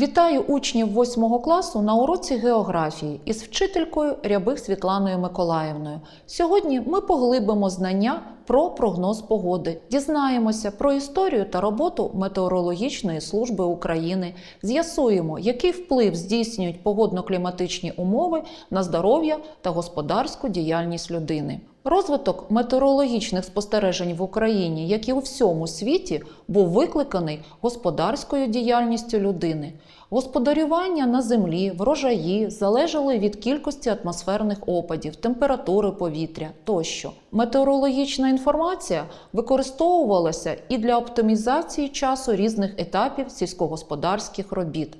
Вітаю учнів 8 класу на уроці географії із вчителькою Рябих Світланою Миколаївною. Сьогодні ми поглибимо знання про прогноз погоди, дізнаємося про історію та роботу Метеорологічної служби України, з'ясуємо, який вплив здійснюють погодно-кліматичні умови на здоров'я та господарську діяльність людини. Розвиток метеорологічних спостережень в Україні, як і у всьому світі, був викликаний господарською діяльністю людини. Господарювання на землі, врожаї залежали від кількості атмосферних опадів, температури повітря тощо. Метеорологічна інформація використовувалася і для оптимізації часу різних етапів сільськогосподарських робіт.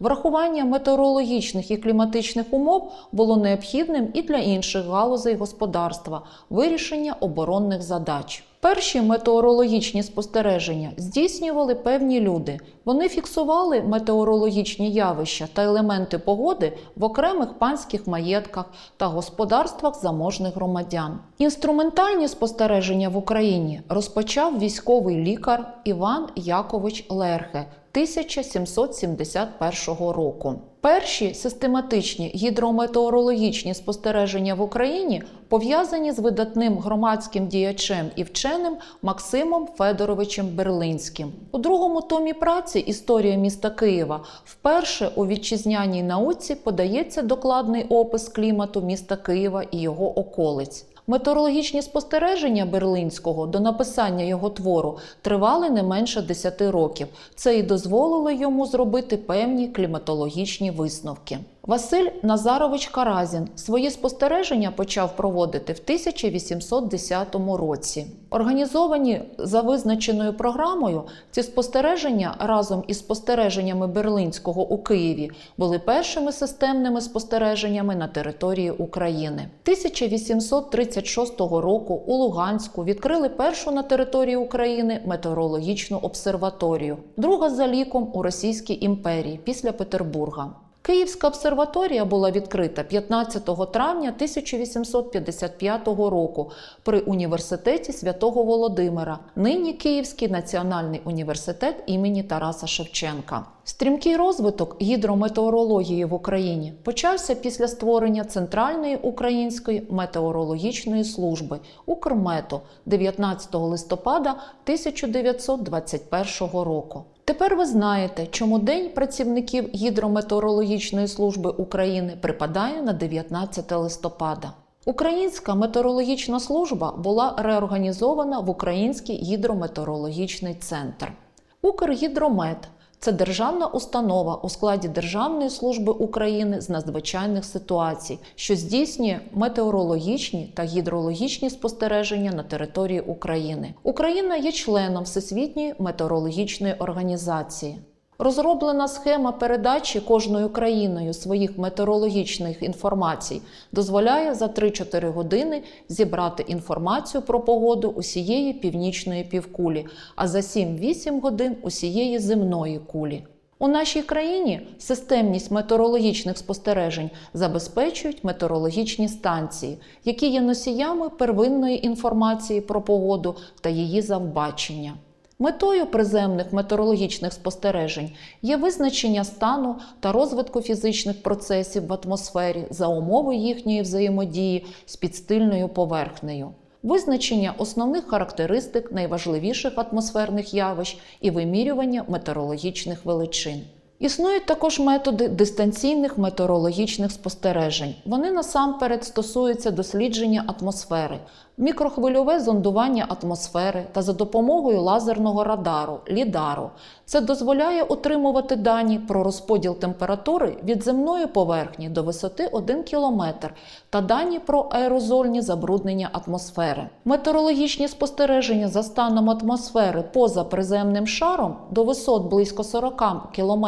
Врахування метеорологічних і кліматичних умов було необхідним і для інших галузей господарства вирішення оборонних задач. Перші метеорологічні спостереження здійснювали певні люди. Вони фіксували метеорологічні явища та елементи погоди в окремих панських маєтках та господарствах заможних громадян. Інструментальні спостереження в Україні розпочав військовий лікар Іван Якович Лерхе 1771 року. Перші систематичні гідрометеорологічні спостереження в Україні пов'язані з видатним громадським діячем і вченим Максимом Федоровичем Берлинським. У другому томі праці Історія міста Києва вперше у вітчизняній науці подається докладний опис клімату міста Києва і його околиць. Метеорологічні спостереження Берлинського до написання його твору тривали не менше 10 років. Це і дозволило йому зробити певні кліматологічні висновки. Василь Назарович Каразін свої спостереження почав проводити в 1810 році. Організовані за визначеною програмою, ці спостереження разом із спостереженнями Берлинського у Києві були першими системними спостереженнями на території України. 1836 року у Луганську відкрили першу на території України метеорологічну обсерваторію, друга за ліком у Російській імперії після Петербурга. Київська обсерваторія була відкрита 15 травня 1855 року при університеті святого Володимира, нині Київський національний університет імені Тараса Шевченка. Стрімкий розвиток гідрометеорології в Україні почався після створення Центральної української метеорологічної служби Укрмету 19 листопада 1921 року. Тепер ви знаєте, чому День працівників гідрометеорологічної служби України припадає на 19 листопада. Українська метеорологічна служба була реорганізована в Український гідрометеорологічний центр. Укргідромет це державна установа у складі Державної служби України з надзвичайних ситуацій, що здійснює метеорологічні та гідрологічні спостереження на території України. Україна є членом Всесвітньої метеорологічної організації. Розроблена схема передачі кожною країною своїх метеорологічних інформацій дозволяє за 3-4 години зібрати інформацію про погоду усієї північної півкулі, а за 7-8 годин усієї земної кулі. У нашій країні системність метеорологічних спостережень забезпечують метеорологічні станції, які є носіями первинної інформації про погоду та її завбачення. Метою приземних метеорологічних спостережень є визначення стану та розвитку фізичних процесів в атмосфері за умови їхньої взаємодії з підстильною поверхнею, визначення основних характеристик найважливіших атмосферних явищ і вимірювання метеорологічних величин. Існують також методи дистанційних метеорологічних спостережень. Вони насамперед стосуються дослідження атмосфери, мікрохвильове зондування атмосфери та за допомогою лазерного радару лідару. Це дозволяє отримувати дані про розподіл температури від земної поверхні до висоти 1 км та дані про аерозольні забруднення атмосфери. Метеорологічні спостереження за станом атмосфери поза приземним шаром до висот близько 40 км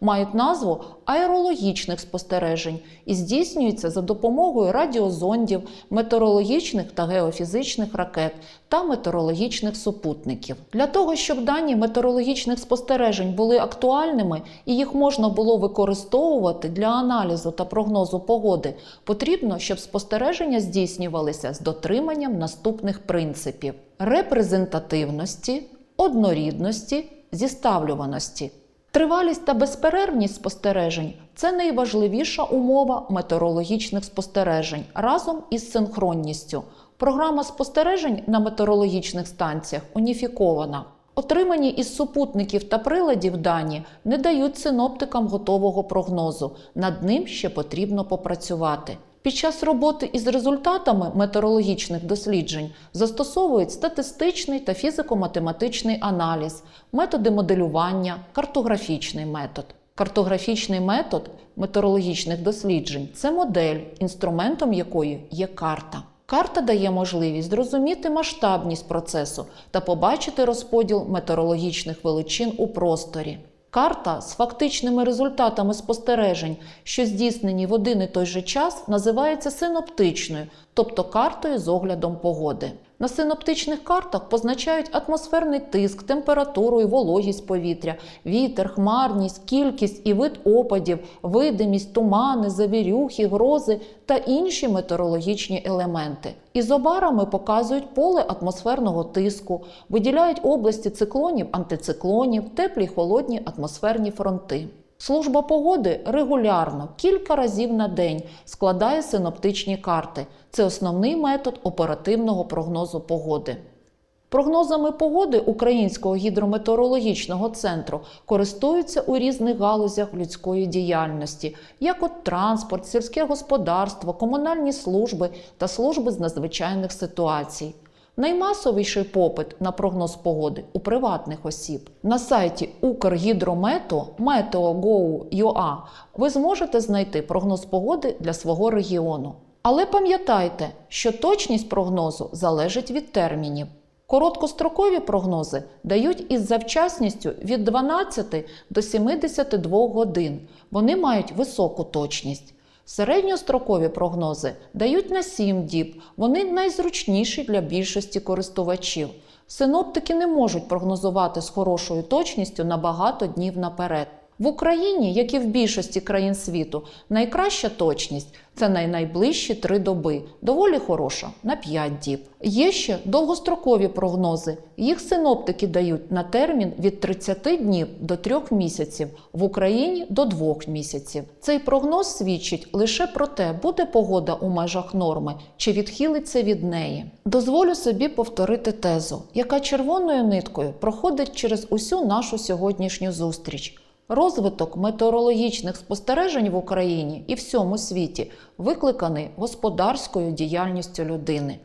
мають назву аерологічних спостережень і здійснюються за допомогою радіозондів, метеорологічних та геофізичних ракет та метеорологічних супутників. Для того, щоб дані метеорологічних спостережень були актуальними і їх можна було використовувати для аналізу та прогнозу погоди, потрібно, щоб спостереження здійснювалися з дотриманням наступних принципів: репрезентативності, однорідності, зіставлюваності. Тривалість та безперервність спостережень це найважливіша умова метеорологічних спостережень разом із синхронністю. Програма спостережень на метеорологічних станціях уніфікована. Отримані із супутників та приладів дані не дають синоптикам готового прогнозу. Над ним ще потрібно попрацювати. Під час роботи із результатами метеорологічних досліджень застосовують статистичний та фізико-математичний аналіз, методи моделювання, картографічний метод. Картографічний метод метеорологічних досліджень це модель, інструментом якої є карта. Карта дає можливість зрозуміти масштабність процесу та побачити розподіл метеорологічних величин у просторі. Карта з фактичними результатами спостережень, що здійснені в один і той же час, називається синоптичною, тобто картою з оглядом погоди. На синоптичних картах позначають атмосферний тиск, температуру і вологість повітря, вітер, хмарність, кількість і вид опадів, видимість, тумани, завірюхи, грози та інші метеорологічні елементи. Ізобарами показують поле атмосферного тиску, виділяють області циклонів, антициклонів, теплі й холодні атмосферні фронти. Служба погоди регулярно, кілька разів на день складає синоптичні карти. Це основний метод оперативного прогнозу погоди. Прогнозами погоди Українського гідрометеорологічного центру користуються у різних галузях людської діяльності, як от транспорт, сільське господарство, комунальні служби та служби з надзвичайних ситуацій. Наймасовіший попит на прогноз погоди у приватних осіб. На сайті Укргідромету Meteo.gov.ua ви зможете знайти прогноз погоди для свого регіону. Але пам'ятайте, що точність прогнозу залежить від термінів. Короткострокові прогнози дають із завчасністю від 12 до 72 годин. Вони мають високу точність. Середньострокові прогнози дають на 7 діб. Вони найзручніші для більшості користувачів. Синоптики не можуть прогнозувати з хорошою точністю на багато днів наперед. В Україні, як і в більшості країн світу, найкраща точність це на найближчі три доби, доволі хороша на 5 діб. Є ще довгострокові прогнози. Їх синоптики дають на термін від 30 днів до 3 місяців, в Україні до 2 місяців. Цей прогноз свідчить лише про те, буде погода у межах норми чи відхилиться від неї. Дозволю собі повторити тезу, яка червоною ниткою проходить через усю нашу сьогоднішню зустріч. Розвиток метеорологічних спостережень в Україні і всьому світі викликаний господарською діяльністю людини.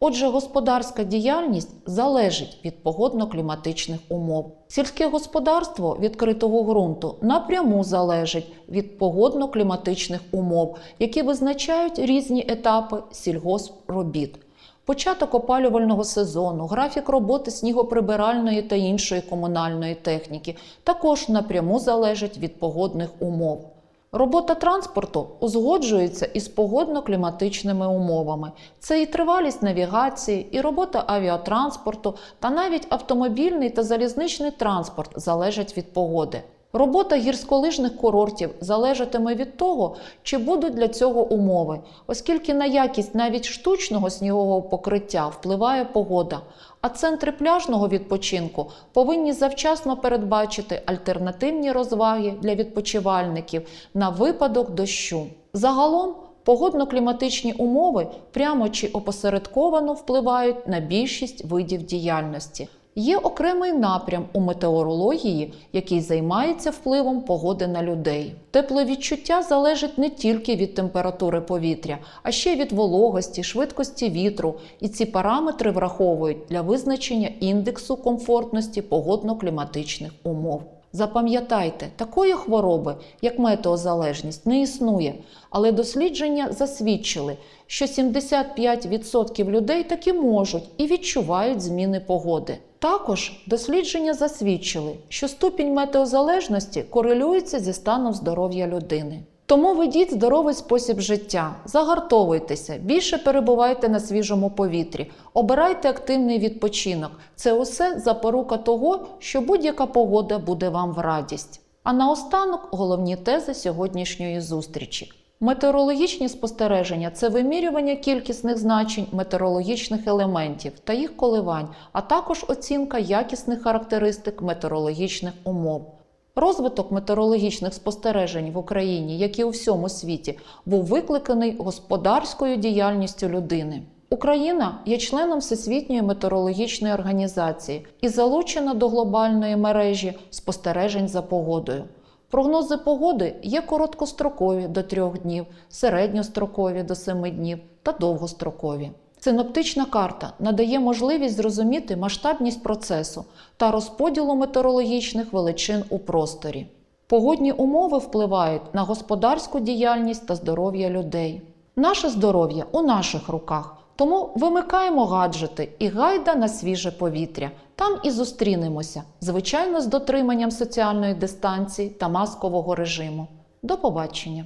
Отже, господарська діяльність залежить від погодно-кліматичних умов. Сільське господарство відкритого ґрунту напряму залежить від погодно-кліматичних умов, які визначають різні етапи сільгоспробіт. Початок опалювального сезону, графік роботи снігоприбиральної та іншої комунальної техніки також напряму залежить від погодних умов. Робота транспорту узгоджується із погодно-кліматичними умовами. Це і тривалість навігації, і робота авіатранспорту, та навіть автомобільний та залізничний транспорт залежать від погоди. Робота гірськолижних курортів залежатиме від того, чи будуть для цього умови, оскільки на якість навіть штучного снігового покриття впливає погода. А центри пляжного відпочинку повинні завчасно передбачити альтернативні розваги для відпочивальників на випадок дощу. Загалом погодно-кліматичні умови прямо чи опосередковано впливають на більшість видів діяльності. Є окремий напрям у метеорології, який займається впливом погоди на людей. Тепловідчуття залежить не тільки від температури повітря, а ще від вологості, швидкості вітру, і ці параметри враховують для визначення індексу комфортності погодно-кліматичних умов. Запам'ятайте, такої хвороби, як метеозалежність, не існує, але дослідження засвідчили, що 75% людей таки можуть і відчувають зміни погоди. Також дослідження засвідчили, що ступінь метеозалежності корелюється зі станом здоров'я людини. Тому ведіть здоровий спосіб життя, загартовуйтеся, більше перебувайте на свіжому повітрі, обирайте активний відпочинок. Це усе запорука того, що будь-яка погода буде вам в радість. А наостанок головні тези сьогоднішньої зустрічі. Метеорологічні спостереження це вимірювання кількісних значень метеорологічних елементів та їх коливань, а також оцінка якісних характеристик метеорологічних умов. Розвиток метеорологічних спостережень в Україні, як і у всьому світі, був викликаний господарською діяльністю людини. Україна є членом Всесвітньої метеорологічної організації і залучена до глобальної мережі спостережень за погодою. Прогнози погоди є короткострокові до трьох днів, середньострокові до семи днів та довгострокові. Синоптична карта надає можливість зрозуміти масштабність процесу та розподілу метеорологічних величин у просторі. Погодні умови впливають на господарську діяльність та здоров'я людей. Наше здоров'я у наших руках, тому вимикаємо гаджети і гайда на свіже повітря. Там і зустрінемося, звичайно, з дотриманням соціальної дистанції та маскового режиму. До побачення!